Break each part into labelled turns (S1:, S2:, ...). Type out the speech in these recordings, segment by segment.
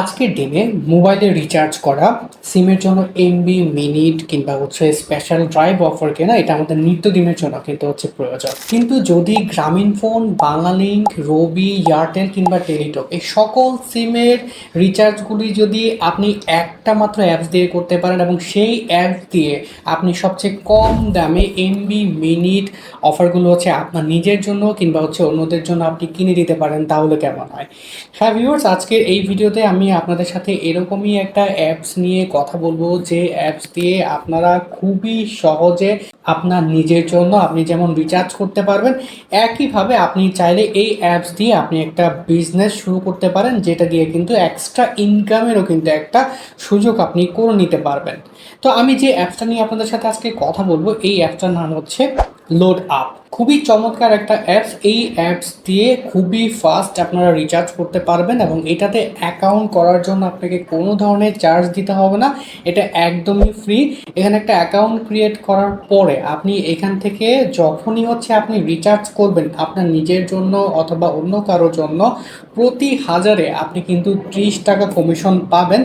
S1: আজকের দিনে মোবাইলে রিচার্জ করা সিমের জন্য এমবি মিনিট কিংবা হচ্ছে স্পেশাল ড্রাইভ অফার কেনা, এটা আমাদের নিত্যদিনের জন্য কিন্তু হচ্ছে প্রয়োজন। কিন্তু যদি গ্রামীণ ফোন, বাংলালিংক, রবি এয়ারটেল কিংবা টেলিটক এই সকল সিমের রিচার্জগুলি যদি আপনি একটা মাত্র অ্যাপস দিয়ে করতে পারেন এবং সেই অ্যাপস দিয়ে আপনি সবচেয়ে কম দামে এমবি মিনিট অফারগুলো হচ্ছে আপনার নিজের জন্য কিংবা হচ্ছে অন্যদের জন্য আপনি কিনে দিতে পারেন, তাহলে কেমন হয়? হ্যাঁ ভিউয়ার্স আজকের এই ভিডিওতে আমি আপনাদের সাথে এরকমই একটা অ্যাপস নিয়ে কথা বলব। যে অ্যাপস দিয়ে আপনারা খুবই সহজে আপনার নিজের জন্য আপনি যেমন রিচার্জ করতে পারবেন, একইভাবে আপনি চাইলে এই অ্যাপস দিয়ে আপনি একটা বিজনেস শুরু করতে পারেন, যেটা দিয়ে কিন্তু এক্সট্রা ইনকামেরও কিন্তু একটা সুযোগ আপনি করে নিতে পারবেন। তো আমি যে অ্যাপসটা নিয়ে আপনাদের সাথে আজকে কথা বলব, এই অ্যাপসটার নাম হচ্ছে লোড আপ খুবই চমৎকার একটা অ্যাপস এই অ্যাপস দিয়ে খুবই ফাস্ট আপনারা রিচার্জ করতে পারবেন এবং এটাতে অ্যাকাউন্ট করার জন্য আপনাকে কোনো ধরনের চার্জ দিতে হবে না। এটা একদমই ফ্রি এখানে একটা অ্যাকাউন্ট ক্রিয়েট করার পরে আপনি এখান থেকে যখনই হচ্ছে আপনি রিচার্জ করবেন আপনার নিজের জন্য অথবা অন্য কারোর জন্য, প্রতি হাজারে আপনি কিন্তু ত্রিশ টাকা কমিশন পাবেন।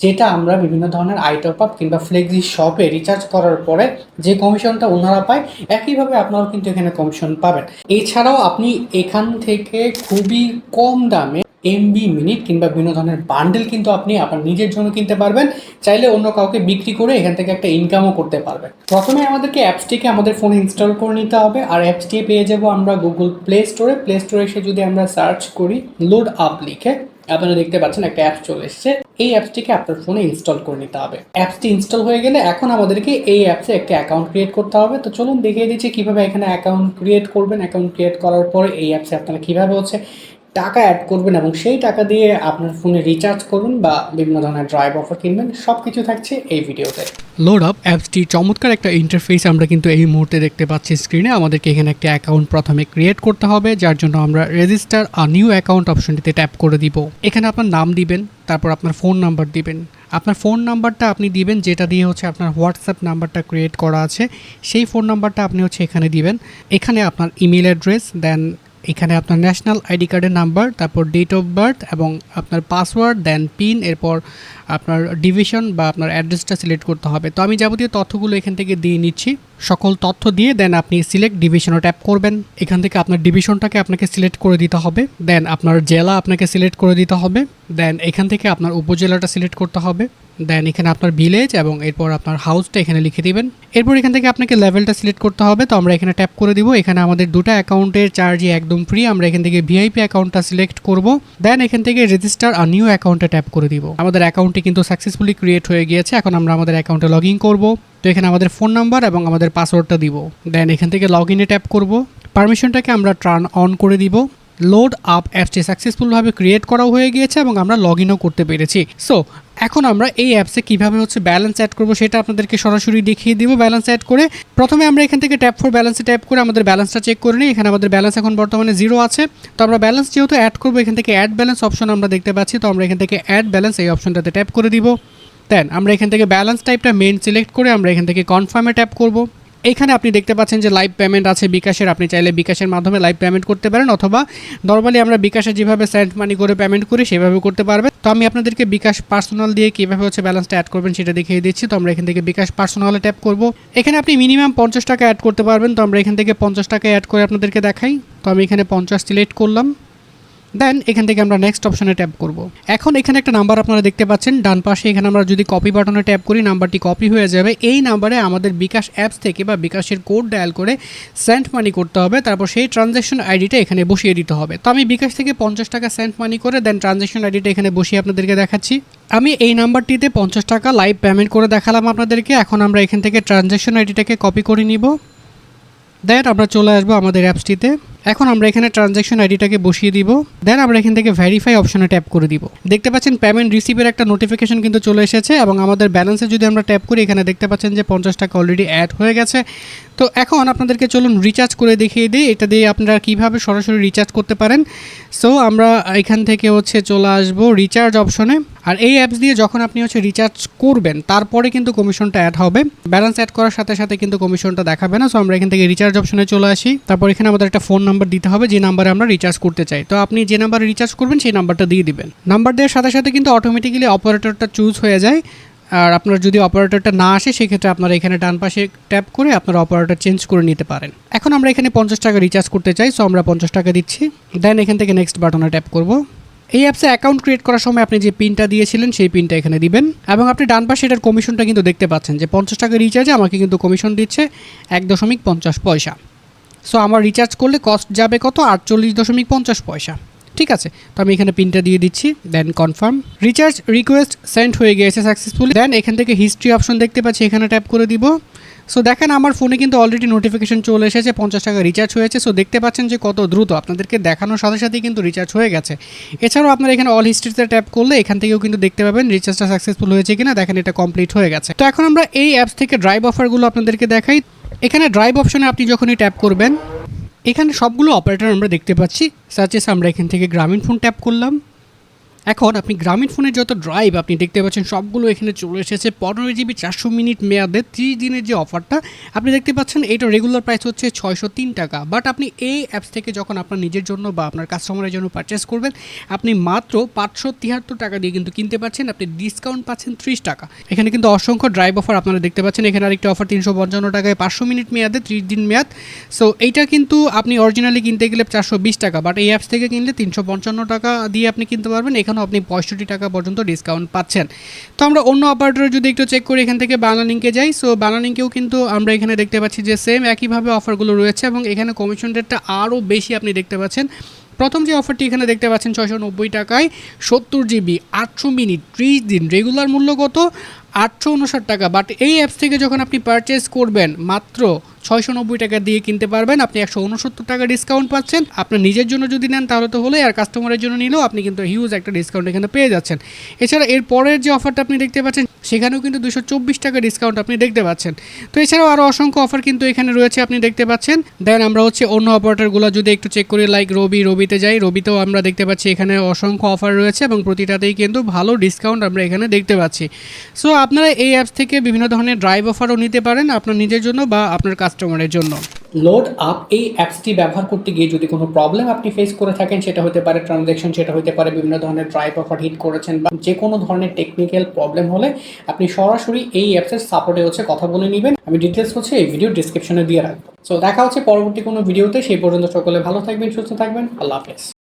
S1: যেটা আমরা বিভিন্ন ধরনের আইটপ আপ কিংবা ফ্লেক্সি শপে রিচার্জ করার পরে যে কমিশনটা ওনারা পায়, একইভাবে আপনারাও কিন্তু এখানে কমিশন পাবেন। এছাড়াও আপনি এখান থেকে খুবই কম দামে এমবি মিনিট কিংবা বিভিন্ন ধরনের বান্ডেল কিন্তু আপনি আপনার নিজের জন্য কিনতে পারবেন। চাইলে অন্য কাউকে বিক্রি করে এখান থেকে একটা ইনকামও করতে পারবেন। প্রথমে আমাদেরকে অ্যাপসটিকে আমাদের ফোনে ইনস্টল করে নিতে হবে। আর অ্যাপসটি পেয়ে যাব আমরা গুগল প্লে স্টোরে প্লে স্টোরে এসে যদি আমরা সার্চ করি লোড আপ লিখে, আপনারা দেখতে পাচ্ছেন একটা অ্যাপ চলে এসেছে। এই অ্যাপসটিকে আপনার ফোনে ইনস্টল করে নিতে হবে। অ্যাপসটি ইনস্টল হয়ে গেলে এখন আমাদেরকে এই অ্যাপসে একটা অ্যাকাউন্ট ক্রিয়েট করতে হবে। তো চলুন দেখিয়ে দিচ্ছি কীভাবে এখানে অ্যাকাউন্ট ক্রিয়েট করবেন। অ্যাকাউন্ট ক্রিয়েট করার পর এই অ্যাপসে আপনারা কীভাবে হচ্ছে টাকা অ্যাড করবেন এবং সেই টাকা দিয়ে আপনার ফোনে রিচার্জ করুন বা বিভিন্ন ধরনের ড্রাইভ অফার কিনবেন সব কিছু থাকছে এই ভিডিওতে
S2: লোড আপ অ্যাপসটি চমৎকার একটা ইন্টারফেস আমরা কিন্তু এই মুহূর্তে দেখতে পাচ্ছি স্ক্রিনে আমাদেরকে এখানে একটা অ্যাকাউন্ট প্রথমে ক্রিয়েট করতে হবে, যার জন্য আমরা রেজিস্টার আ নিউ অ্যাকাউন্ট অপশনটিতে ট্যাপ করে দিব। এখানে আপনার নাম দিবেন, তারপর আপনার ফোন নাম্বার দিবেন। আপনার ফোন নাম্বারটা আপনি দিবেন, যেটা দিয়ে হচ্ছে আপনার হোয়াটসঅ্যাপ নাম্বারটা ক্রিয়েট করা আছে। সেই ফোন নাম্বারটা আপনি হচ্ছে এখানে দিবেন। এখানে আপনার ইমেল অ্যাড্রেস দেন এখানে আপনার ন্যাশনাল আইডি কার্ডের নাম্বার তারপর ডেট অফ বার্থ এবং আপনার পাসওয়ার্ড দেন পিন এরপর আপনার ডিভিশন বা আপনার অ্যাড্রেসটা সিলেক্ট করতে হবে। তো আমি যাবতীয় তথ্যগুলো এখান থেকে দিয়ে নিচ্ছি। সকল তথ্য দিয়ে দেন আপনি সিলেক্ট ডিভিশনও ট্যাপ করবেন। এখান থেকে আপনার ডিভিশনটাকে আপনাকে সিলেক্ট করে দিতে হবে। দেন আপনার জেলা আপনাকে সিলেক্ট করে দিতে হবে। দেন এখান থেকে আপনার উপজেলাটা সিলেক্ট করতে হবে। দেন এখানে আপনার ভিলেজ এবং এরপর আপনার হাউসটা এখানে লিখে দিবেন। এরপর এখান থেকে আপনাকে লেভেলটা সিলেক্ট করতে হবে। তো আমরা এখানে ট্যাপ করে দিব। এখানে আমাদের দুটো অ্যাকাউন্টের চার্জই একদম ফ্রি আমরা এখান থেকে ভিআইপি অ্যাকাউন্টটা সিলেক্ট করব। দেন এখান থেকে রেজিস্টার আর নিউ অ্যাকাউন্টে ট্যাপ করে দিব। আমাদের অ্যাকাউন্টটি কিন্তু সাকসেসফুলি ক্রিয়েট হয়ে গিয়েছে। এখন আমরা আমাদের অ্যাকাউন্টে লগ ইন করব। তো এখানে আমাদের ফোন নাম্বার এবং আমাদের পাসওয়ার্ডটা দিব। দেন এখান থেকে লগ ইনে ট্যাপ করব। পারমিশনটাকে আমরা টার্ন অন করে দিব। লোড আপ অ্যাপসটি সাকসেসফুলভাবে ক্রিয়েট করাও হয়ে গিয়েছে এবং আমরা লগ ইনও করতে পেরেছি। সো এখন আমরা এই অ্যাপসে কীভাবে হচ্ছে ব্যালেন্স অ্যাড করব সেটা আপনাদেরকে সরাসরি দেখিয়ে দিব ব্যালেন্স অ্যাড করে। প্রথমে আমরা এখান থেকে ট্যাপ ফোর ব্যালেন্সে ট্যাপ করে আমাদের ব্যালেন্সটা চেক করে নিই। এখানে আমাদের ব্যালেন্স এখন বর্তমানে জিরো আছে। তো আমরা ব্যালেন্স যেহেতু অ্যাড করব, এখান থেকে অ্যাড ব্যালেন্স অপশন আমরা দেখতে পাচ্ছি। তো আমরা এখান থেকে অ্যাড ব্যালেন্স এই অপশনটাতে ট্যাপ করে দিব। দেন আমরা এখান থেকে ব্যালেন্স টাইপটা মেন সিলেক্ট করে আমরা এখান থেকে কনফার্মে ট্যাপ করব। এখানে আপনি দেখতে পাচ্ছেন যে লাইভ পেমেন্ট আছে বিকাশের। আপনি চাইলে বিকাশের মাধ্যমে লাইভ পেমেন্ট করতে পারেন অথবা নর্মালি আমরা বিকাশে যেভাবে সেন্ড মানি করে পেমেন্ট করি সেভাবে করতে পারবেন। তো আমি আপনাদেরকে বিকাশ পার্সোনাল দিয়ে কীভাবে হচ্ছে ব্যালেন্সটা অ্যাড করবেন সেটা দেখিয়ে দিচ্ছি। তো আমরা এখান থেকে বিকাশ পার্সোনালে ট্যাপ করব। এখানে আপনি মিনিমাম পঞ্চাশ টাকা অ্যাড করতে পারবেন। তো আমরা এখান থেকে পঞ্চাশ টাকা অ্যাড করে আপনাদেরকে দেখাই। তো আমি এখানে পঞ্চাশ সিলেক্ট করলাম। দেন এখান থেকে আমরা নেক্সট অপশনে ট্যাপ করব। এখন এখানে একটা নাম্বার আপনারা দেখতে পাচ্ছেন, ডান পাশে এখানে আমরা যদি কপি বাটনে ট্যাপ করি নাম্বারটি কপি হয়ে যাবে। এই নাম্বারে আমাদের বিকাশ অ্যাপস থেকে বা বিকাশের কোড ডায়াল করে সেন্ট মানি করতে হবে। তারপর সেই ট্রানজ্যাকশন আইডিটা এখানে বসিয়ে দিতে হবে। তো আমি বিকাশ থেকে পঞ্চাশ টাকা সেন্ট মানি করে দেন ট্রানজ্যাকশন আইডিটা এখানে বসিয়ে আপনাদেরকে দেখাচ্ছি। আমি এই নাম্বারটিতে পঞ্চাশ টাকা লাইভ পেমেন্ট করে দেখালাম আপনাদেরকে। এখন আমরা এখান থেকে ট্রানজ্যাকশন আইডিটাকে কপি করে নিব। দেন আমরা চলে আসব আমাদের অ্যাপসটিতে এখন আমরা এখানে ট্রানজ্যাকশন আইডিটাকে বসিয়ে দিব দেন আমরা এখান থেকে ভেরিফাই অপশনে ট্যাপ করে দিব। দেখতে পাচ্ছেন পেমেন্ট রিসিভের একটা নোটিফিকেশন কিন্তু চলে এসেছে এবং আমাদের ব্যালেন্সে যদি আমরা ট্যাপ করি, এখানে দেখতে পাচ্ছেন যে পঞ্চাশ টাকা অলরেডি অ্যাড হয়ে গেছে। তো এখন আপনাদেরকে চলুন রিচার্জ করে দেখিয়ে দিই। এটা দিয়ে আপনারা কীভাবে সরাসরি রিচার্জ করতে পারেন। সো আমরা এখান থেকে হচ্ছে চলে আসব রিচার্জ অপশনে আর এই অ্যাপস দিয়ে যখন আপনি হচ্ছে রিচার্জ করবেন, তারপরে কিন্তু কমিশনটা অ্যাড হবে। ব্যালেন্স অ্যাড করার সাথে সাথে কিন্তু কমিশনটা দেখাবে না। সো আমরা এখান থেকে রিচার্জ অপশনে চলে আসি। তারপর এখানে আমাদের একটা ফোন নাম্বার দিতে হবে, যে নাম্বারে আমরা রিচার্জ করতে চাই। তো আপনি যে নাম্বারে রিচার্জ করবেন, সেই নাম্বারটা দিয়ে দিবেন। নাম্বার দেওয়ার সাথে সাথে কিন্তু অটোমেটিক্যালি অপারেটরটা চুজ হয়ে যায়। আর আপনার যদি অপারেটরটা না আসে, সেক্ষেত্রে আপনারা এখানে ডান পাশে ট্যাপ করে আপনারা অপারেটর চেঞ্জ করে নিতে পারেন। এখন আমরা এখানে পঞ্চাশ টাকা রিচার্জ করতে চাই সো আমরা পঞ্চাশ টাকা দিচ্ছি। দেন এখান থেকে নেক্সট বাটনে ট্যাপ করব। এই অ্যাপসে অ্যাকাউন্ট ক্রিয়েট করার সময় আপনি যে পিনটা দিয়েছিলেন, সেই পিনটা এখানে দিবেন। এবং আপনি ডান পাশে এটার কমিশনটা কিন্তু দেখতে পাচ্ছেন, যে পঞ্চাশ টাকা রিচার্জে আমাকে কিন্তু কমিশন দিচ্ছে এক দশমিক পঞ্চাশ পয়সা। সো আমার রিচার্জ করলে কস্ট যাবে কত? আটচল্লিশ দশমিক পঞ্চাশ পয়সা। ঠিক আছে? তো আমি এখানে পিনটা দিয়ে দিচ্ছি then confirm recharge request send হয়ে গিয়েছে সাকসেসফুলি দেন এখান থেকে হিস্ট্রি অপশন দেখতে পাচ্ছি, এখানে ট্যাপ করে দিব। সো দেখেন আমার ফোনে কিন্তু অলরেডি নোটিফিকেশন চলে এসেছে, পঞ্চাশ টাকা রিচার্জ হয়েছে। সো দেখতে পাচ্ছেন যে কত দ্রুত আপনাদেরকে দেখানোর সাথে সাথেই কিন্তু রিচার্জ হয়ে গেছে। এছাড়াও আপনারা এখানে অল হিস্ট্রিতে ট্যাপ করলে এখান থেকেও কিন্তু দেখতে পাবেন রিচার্জটা সাকসেসফুল হয়েছে কিনা। দেখেন এটা কমপ্লিট হয়ে গেছে। তো এখন আমরা এই অ্যাপস থেকে ড্রাইভ অফারগুলো আপনাদেরকে দেখাই। এখানে ড্রাইভ অপশনে আপনি যখনই ট্যাপ করবেন, এখানে সবগুলো অপারেটর আমরা দেখতে পাচ্ছি। সাচেস আমরা এখান থেকে গ্রামীণ ফোন ট্যাপ করলাম। এখন আপনি গ্রামীণ ফোনের যত ড্রাইভ আপনি দেখতে পাচ্ছেন, সবগুলো এখানে চলে এসেছে। পনেরো জিবি চারশো মিনিট মেয়াদে ত্রিশ দিনের যে অফারটা আপনি দেখতে পাচ্ছেন এটা রেগুলার প্রাইস হচ্ছে ছয়শো তিন টাকা। বাট আপনি এই অ্যাপস থেকে যখন আপনার নিজের জন্য বা আপনার কাস্টমারের জন্য পারচেস করবেন, আপনি মাত্র পাঁচশো তিয়াত্তর টাকা দিয়ে কিন্তু কিনতে পাচ্ছেন আপনি ডিসকাউন্ট পাচ্ছেন ত্রিশ টাকা। এখানে কিন্তু অসংখ্য ড্রাইভ অফার আপনারা দেখতে পাচ্ছেন। এখানে আরেকটা অফার তিনশো পঞ্চান্ন টাকায় পাঁচশো মিনিট মেয়াদে ত্রিশ দিন মেয়াদ। সো এইটা কিন্তু আপনি অরিজিনালি কিনতে গেলে চারশো বিশ টাকা। বাট এই অ্যাপস থেকে কিনলে তিনশো পঞ্চান্ন টাকা দিয়ে আপনি কিনতে পারবেন। এখানেও আপনি পঁয়ষট্টি টাকা পর্যন্ত ডিসকাউন্ট পাচ্ছেন। তো আমরা অন্য অপারেটরে যদি একটু চেক করি, এখান থেকে বাংলা লিঙ্কে যাই। সো বাংলা লিঙ্কেও কিন্তু আমরা এখানে দেখতে পাচ্ছি যে সেম একইভাবে অফারগুলো রয়েছে এবং এখানে কমিশন রেটটা আরও বেশি আপনি দেখতে পাচ্ছেন। প্রথম যে অফারটি এখানে দেখতে পাচ্ছেন ছয়শো নব্বই টাকায়, সত্তর জিবি আটশো মিনিট, ত্রিশ দিন রেগুলার মূল্য কত? আটশো উনষাট টাকা। বাট এই অ্যাপস থেকে যখন আপনি পারচেস করবেন, মাত্র ছয়শো নব্বই টাকা দিয়ে কিনতে পারবেন। আপনি একশো উনসত্তর টাকা ডিসকাউন্ট পাচ্ছেন। আপনার নিজের জন্য যদি নেন, তাহলে তো হলে আর কাস্টমারের জন্য নিলেও আপনি কিন্তু হিউজ একটা ডিসকাউন্ট এখানে পেয়ে যাচ্ছেন। এছাড়া এর পরের যে অফারটা আপনি দেখতে পাচ্ছেন, সেখানেও কিন্তু দুশো চব্বিশ টাকা ডিসকাউন্ট আপনি দেখতে পাচ্ছেন। তো এছাড়াও আরও অসংখ্য অফার কিন্তু এখানে রয়েছে আপনি দেখতে পাচ্ছেন। দেন আমরা হচ্ছে অন্য অপারেটরগুলো যদি একটু চেক করি লাইক রবি রবিতে যাই রবিতেও আমরা দেখতে পাচ্ছি এখানে অসংখ্য অফার রয়েছে এবং প্রতিটাতেই কিন্তু ভালো ডিসকাউন্ট আমরা এখানে দেখতে পাচ্ছি। সো আপনারা এই অ্যাপস থেকে বিভিন্ন ধরনের ড্রাইভ অফারও নিতে পারেন। আপনার নিজের জন্য বা আপনার কাস্টমারের জন্য।
S1: লোড আপ এই অ্যাপসটি ব্যবহার করতে গিয়ে যদি কোনো প্রবলেম আপনি ফেস করে থাকেন, সেটা হতে পারে ট্রানজ্যাকশন সেটা হতে পারে বিভিন্ন ধরনের ড্রাইভ অফার হিট করেছেন বা যে কোনো ধরনের টেকনিক্যাল প্রবলেম হলে আপনি সরাসরি এই অ্যাপসের সাপোর্টে হচ্ছে কথা বলে নেবেন। আমি ডিটেলস হচ্ছে এই ভিডিও ডিসক্রিপশনে দিয়ে রাখব। সো দেখা হচ্ছে পরবর্তী কোনো ভিডিওতে সেই পর্যন্ত সকলে ভালো থাকবেন, সুস্থ থাকবেন, আল্লাহ হাফেজ।